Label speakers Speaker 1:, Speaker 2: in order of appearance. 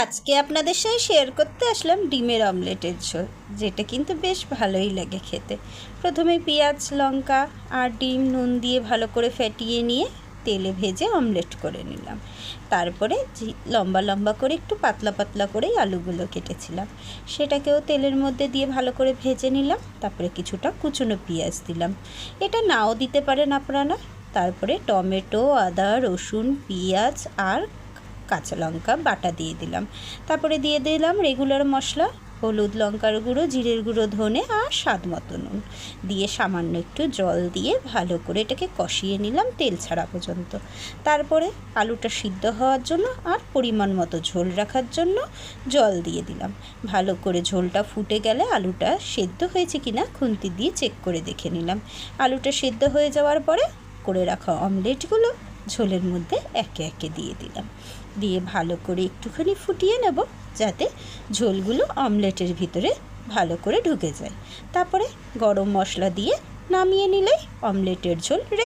Speaker 1: আজকে আপনাদের সঙ্গে শেয়ার করতে আসলাম ডিমের অমলেটের ঝোল, যেটা কিন্তু বেশ ভালোই লাগে খেতে। প্রথমে পেঁয়াজ, লঙ্কা আর ডিম নুন দিয়ে ভালো করে ফেটিয়ে নিয়ে তেলে ভেজে অমলেট করে নিলাম। তারপরে লম্বা লম্বা করে একটু পাতলা পাতলা করেই আলুগুলো কেটেছিলাম। সেটাকেও তেলের মধ্যে দিয়ে ভালো করে ভেজে নিলাম, তারপরে কিছুটা কুচনো পেঁয়াজ দিলাম। এটা নাও দিতে পারেন আপনারা। তারপরে টমেটো, আদা, রসুন, পেঁয়াজ আর কাঁচা লঙ্কা, বাটা দিয়ে দিলাম। তারপরে দিয়ে দিলাম রেগুলার মশলা, হলুদ লঙ্কার গুঁড়ো, জিরের গুঁড়ো, ধনে আর স্বাদ মতো নুন। দিয়ে সামান্য একটু জল দিয়ে ভালো করে এটাকে কষিয়ে নিলাম তেল ছাড়া পর্যন্ত। তারপরে আলুটা সিদ্ধ হওয়ার জন্য আর পরিমাণ মতো ঝোল রাখার জন্য জল দিয়ে দিলাম। ভালো করে ঝোলটা ফুটে গেলে আলুটা সেদ্ধ হয়েছে কিনা খুন্তি দিয়ে চেক করে দেখে নিলাম। আলুটা সেদ্ধ হয়ে যাওয়ার পরে করে রাখা অমলেটগুলো ঝোলের মধ্যে একে একে দিয়ে দিলাম। দিয়ে ভালো করে একটুখানি ফুটিয়ে নেব যাতে ঝোলগুলো অমলেটের ভিতরে ভালো করে ঢুকে যায়। তারপরে গরম মশলা দিয়ে নামিয়ে নিলে অমলেটের ঝোল